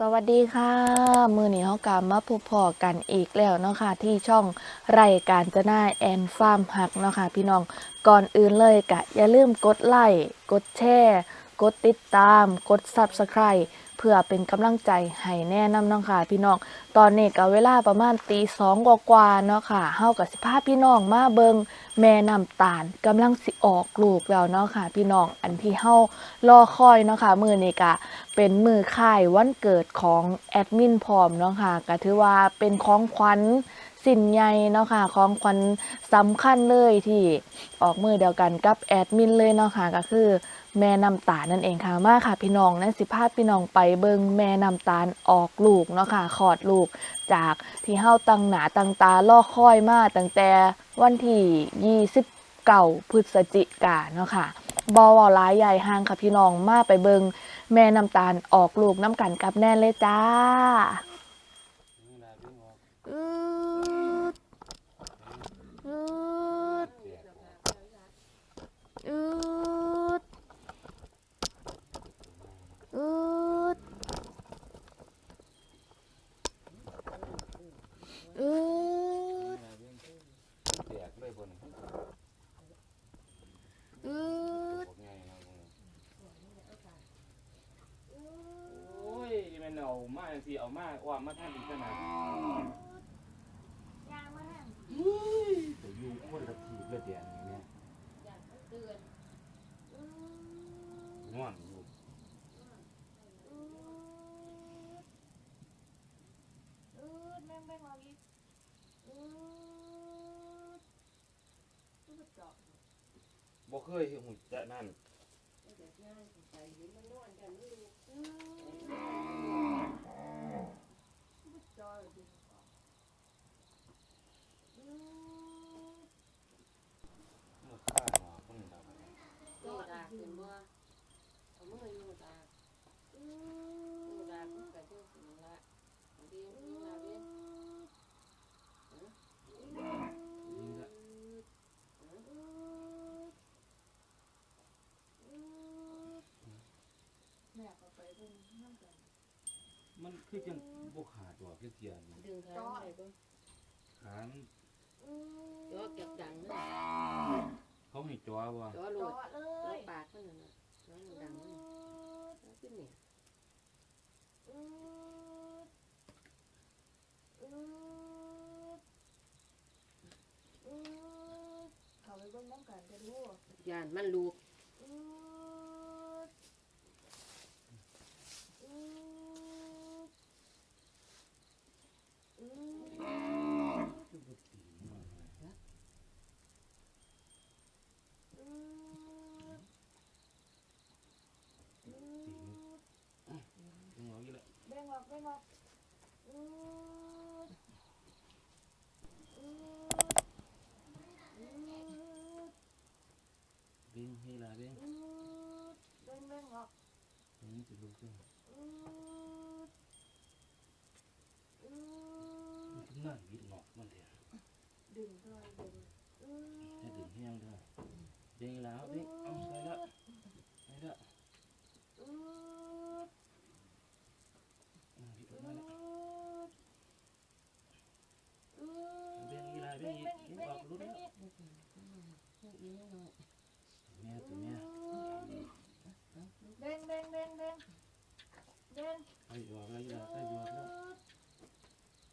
สวัสดีค่ะ มือหนีเขากลับมาพบพอกันอีกแล้วเนาะค่ะที่ช่องไรการจะน่าแอนฟาร์มหักเนาะค่ะพี่น้องก่อนอื่นเลยกะอย่าลืมกดไลค์กดแชร์ กดติดตาม กด Subscribe เพื่อเป็นกำลังใจให้แน่นำเนาะค่ะ พี่น้อง ตอนนี้ก็เวลาประมาณตีสองกว่าๆเนาะค่ะเฮากับสิพาพพี่น้องมาเบิงแม่น้ำตาลกำลังสิออกลูกแล้วเนาะค่ะ พี่น้องอันที่เฮารอคอยเนาะค่ะมือนี้กะเป็นมือค่ายวันเกิดของแอดมินพร้อมเนาะค่ะก็ถือว่าเป็นของขวัญ สิ่นใหญ่เนาะค่ะของขวัญสำคัญเลยที่ออกมือเดียวกันกับแอดมินเลยเนาะค่ะก็คือแม่น้ำตาลนั่นเองค่ะมาค่ะ พี่น้องนั่นสิพาพี่น้องไปเบิงแม่น้ำตาลออกลูกเนาะค่ะคลอดลูก จากที่เฮาตั้งหนาตั้งตาล่อค่อยมาตั้งแต่วันที่29พฤศจิกาเนาะค่ะบอวาหลายใหญ่ห่างค่ะพี่น้องมาไปเบิงแม่น้ำตาลออกลูกน้ำกันกับแน่เลยจ้าอืดอืดอืดอืดอืด แตกเลยบน อืด บอกไงนะโอ้ยมัน เอามาสิเอามาว่ามาท่านอีกขนาดแต่อยู่คนละทีละเดียนอย่างเงี้ยง่วงอยู่บ่เคยเห็นหุ่นจะนั่น เมื่อข้าหมอคนดำ ดูดาขึ้นบ่เอามืออยู่ดาดูดาขึ้นไปเที่ยวสิละเบี้ยลาเบี้ย นี่ละ แม่ก็ไปเบิ่งน้ำกัน มัน คือจังบ่ขาดตัวคือเทียนดึงขาไปบ่ขานจ่อเก็บดังเลยเขาให้จ้อบ่จ่อโหลเจาะดเลจ่อยปากมันน่ะจ่อดังเลยขึ้นนี่เขาไปเบิ่งน้ำกันกันดูยานมันลูก คือบ่ตีมันเลยตีมันอืมเอาอีกแล้ว เบ่งออกเบ่งออกอืดอืดอืดเบ่งให้ละเบ่งอืดเบ่งเเบ่งอีกละเบ่งอีกเบ่งออกรุดแล้วเนี้ยตัวแม่เบ่งเบ่งเบ่งเบ่งเบ่งไอ้ออกแล้วอีกไอ้ออกแล้ว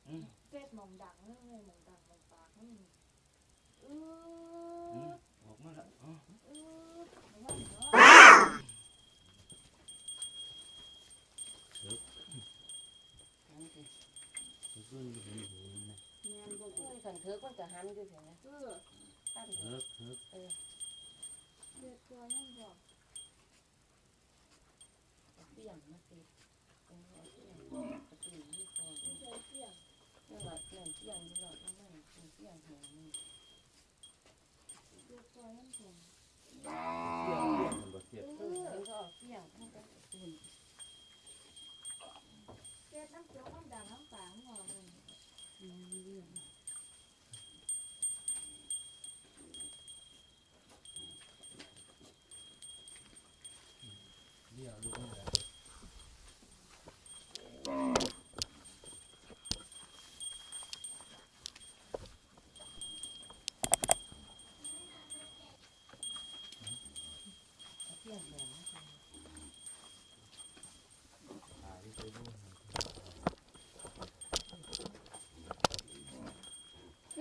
อืมเจ็ดหม่อมดงเลยหม่องดังหม่องปากนี่อื อืม ด ออกมาละอ๋อ อืดระวังเนาะ ทั้งสิ มันก็อยู่ในหูมันนะ แม่นบ่อยู่ขัน เถิกมันก็หันอยู่สินะเออตั้งเฮิกเฮิกเจ็ดตัวยังบอกเปี้ยงมาสิเป็นหัวเปี้ยงประตูนี่คอเจ็ดเที่ยงนี่ว่าเปี้ยงเปี้ยงอยู่หลอดนั่นน่ะเปี้ยงหัวนี่เจ็ดตัวยังบอกเสียบเสียบมันบ่เสียบเออมันก็ออกเปี้ยงมันก็หุ่นเจ็ดน้ำเขียวน้ำด่างน้ำปางหอมเลยอืมเรื่อง เลี้ยวลูกมันละ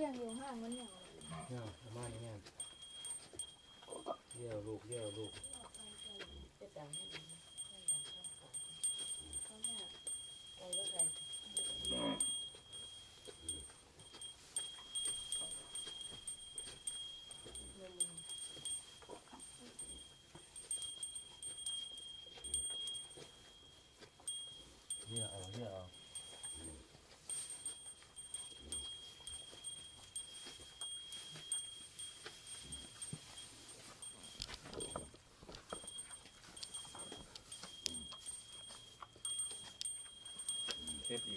อยู่ห้างมันอย่างเนี่ยเอามาอย่างเนี่ยเยี่ยวลูกเยี่ยวลูก จะดังให้ดีให้ดังข้างฝาข้างหน้าไกลก็ไกล เยี่ยวเอาเยี่ยวเอา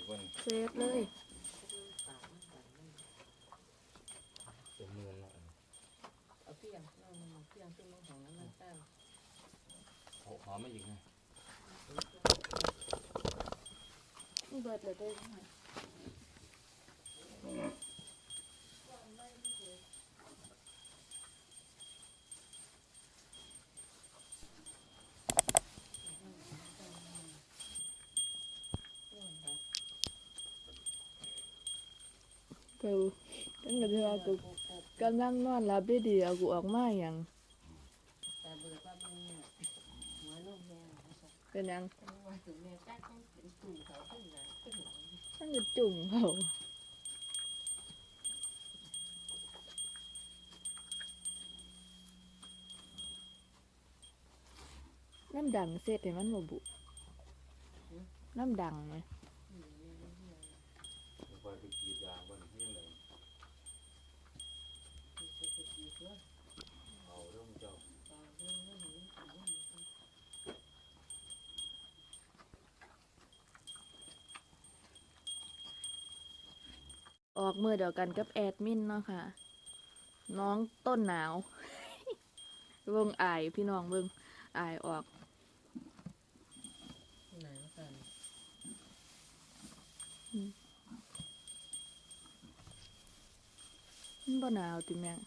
เช็ดอีกวันเซฟเลยฝามันดังไม่เป็นเมือนละเอาเพียงเรามันเพียงขึ้นมาของนั้นมันตั้งหอมไม่อีกไงเบิดเลยด้วย กูตั้งแต่เธอกูกำลังนอนรับได้ดีเอากูออกมาอย่างแต่เบิดว่ามึงเนี่ยหัวนุ่มแม่นะครับเป็นหยังว่าถึงแม่แจ๊กต้องเป็นตุ่มเขาขึ้นมาขึ้นหลังตั้งแต่จุ่มเขาน้ำดังเสร็จเห็นมันบ่บุน้ำดังไหม ลงไปไปกรีดยางวันที่ยังไงเอาเรื่องเจ้า ออกมือเดียวกันกับแอดมินเนาะค่ะ น้องต้นหนาวเบิ่งอายพี่น้องเบิ่งอายออกไหนกันมันบ่หนาวติแม่ง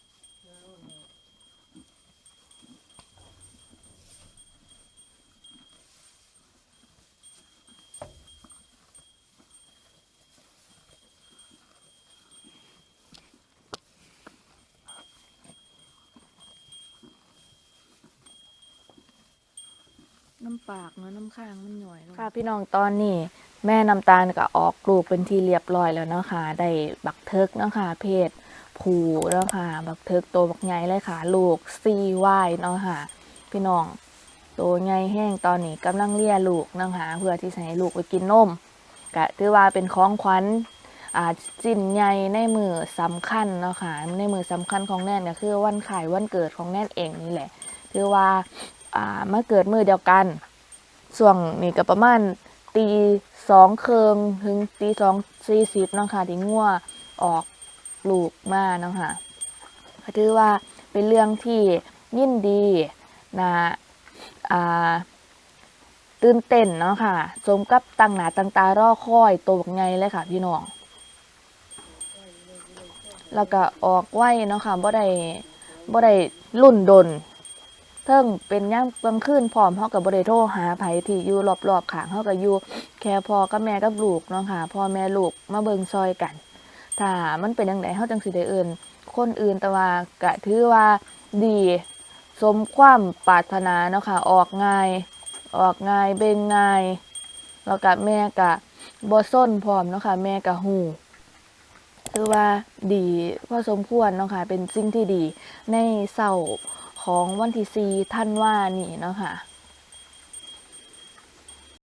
น้ำปากเนาะน้ำข้างมันหน่อยค่ะพี่น้องตอนนี้แม่น้ำตาลก็ออกลูกเป็นที่เรียบร้อยแล้วเนาะค่ะได้บักเทิกเนาะค่ะเพศผูเนาะค่ะบักเทิกโตวบักใหญ่เลยค่ะ ลูกซีวายเนาะค่ะ พี่น้องโตวใหญ่แห้งตอนนี้กำลังเลี้ยลูกเนาะค่ะเพื่อที่จะให้ลูกไปกินนมก็ถือว่าเป็นของขวัญอ่าสิ้นใหญ่ในมือสำคัญเนาะค่ะในมือสำคัญของแน่นก็คือวันขายวันเกิดของแน่นเองนี่แหละถือว่า อ่ามาเกิดมือเดียวกันส่วงนี่ก็ประมาณตีสองเคิงถึงตีสองสี่สิบเนาะค่ะที่งัวออกลูกมาเนาะค่ะก็ถือว่าเป็นเรื่องที่ยินดีนะอ่าตื่นเต้นเนาะค่ะ สมกับตั้งหนาตั้งตารอคอยตัวบักไงเลยค่ะพี่น้อง แล้วก็ออกไว้เนาะค่ะบ่ได้บ่ได้รุ่นดน เทิงเป็นย่างกลางคืนพร้อมเฮากับบ่ได้โทรหาไผที่อยู่รอบๆข้างเฮาก็อยู่แค่พ่อกับแม่กับลูกเนาะค่ะพ่อแม่ลูกมาเบิ่งซอยกัน ถ้ามันเป็นจังไดเฮาจังสิได้เอิ้นคนอื่นแต่ว่าก็ถือว่าดีสมความปรารถนาเนาะค่ะออกง่าย ออกง่ายเบ่งง่ายแล้วก็แม่ก็บ่ส้นพร้อมเนาะค่ะแม่ก็ฮู้ถือว่าดีพอสมควรเนาะค่ะเป็นสิ่งที่ดีในเศร้า ของวันที่4ท่านว่านี่เนาะค่ะ